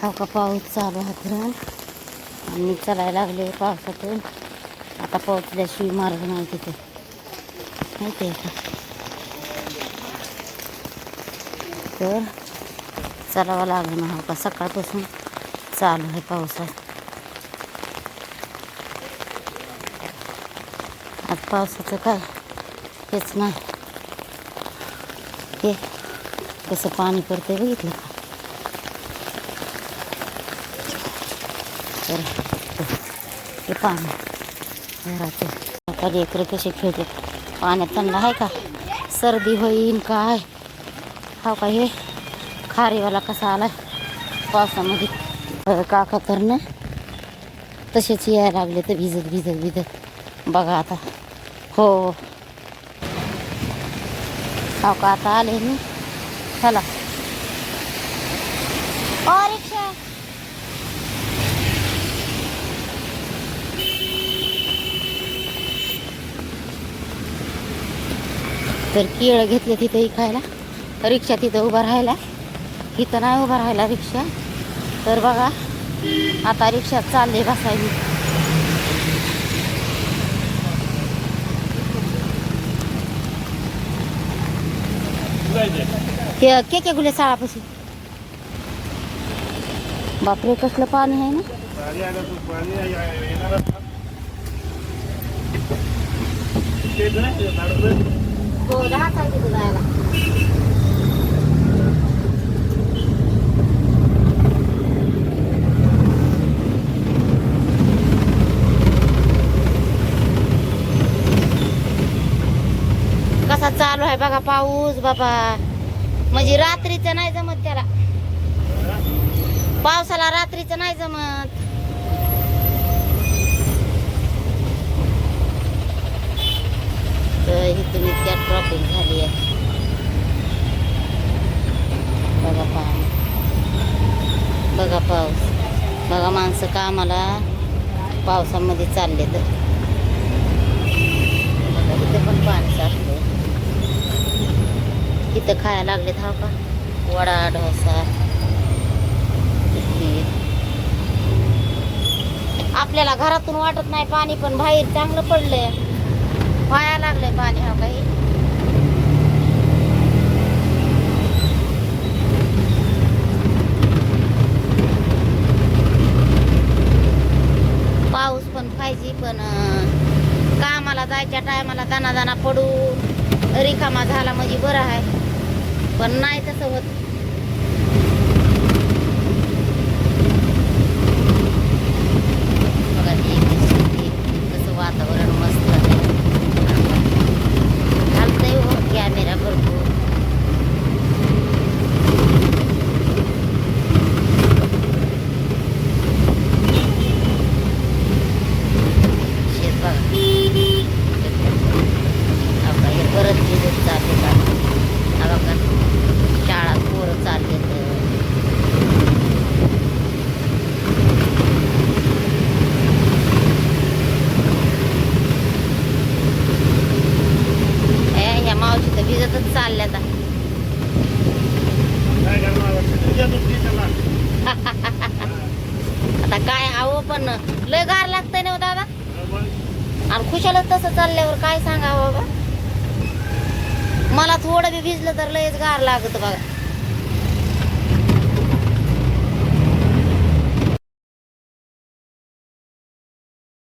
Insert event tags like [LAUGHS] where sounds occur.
हा का पाऊस चालू आहे फिरून आणि चालायला लागले पावसातून. आता पाऊसल्याशिवाय मार्ग नाही तिथे. माहिती आहे का तर चालावं लागलं ना हा का? सकाळपासून चालू आहे पावसात आज पावसाचं काय? हेच नाही. हे कसं पाणी पडते बघितलं तर हे पाणी घराचे. आता लेकरं कसे खेळते पाण्यात त्यांना आहे का? सर्दी होईन काय? हा का हे? खारीवाला कसा आला पावसामध्ये. काका तर ना तसेच यायला लागले तर भिजत भिजत भिजत. बघा आता. हो. हो का आता आले मी चला. ओ रिक्षा तर केळं घेतले तिथं खायला. रिक्षा तिथं उभा राहायला इथं नाही उभा राहायला रिक्षा. तर बघा आता रिक्षा चालले बसायची. ते के के गुले साळापाशी बापरे कसलं पाणी आहे ना? हो दहा जायला कसा चालू आहे बघा पाऊस बाबा. म्हणजे रात्रीचं नाही जमत त्याला. पावसाला रात्रीचं नाही जमत तर इथून इतक्या ट्रॉफिक झाली आहे बघा पाणी बघा पाऊस बघा माणसं कामाला पावसामध्ये चालले तर इथं पण पाणी साचले इथं खायला लागले हा का? वडा डोसा. आपल्याला घरातून वाटत नाही पाणी पण बाहेर चांगलं पडलंय. व्हायला लागलंय पाणी हा काही पाऊस पण पाहिजे पण कामाला जायच्या टायमाला दाना दाना पडून रिकामा झाला म्हणजे बरं आहे. पण नाही तसं होत बघा ती शेती, कसं वातावरण मस्त आहे चालतंय हो कॅमेरा भरपूर शेत बघा आता हे परत भिजत चालले का हा बघा शाळा पोरं चालले ह्या मावशी तर [LAUGHS] आता. काय आता काय हवं पण लय गार लागतंय ना हो दादा. आणि खुशालच तसं चालल्यावर काय सांगा बाबा? मला थोडं बी भिजलं तर लयच गार लागत बघा.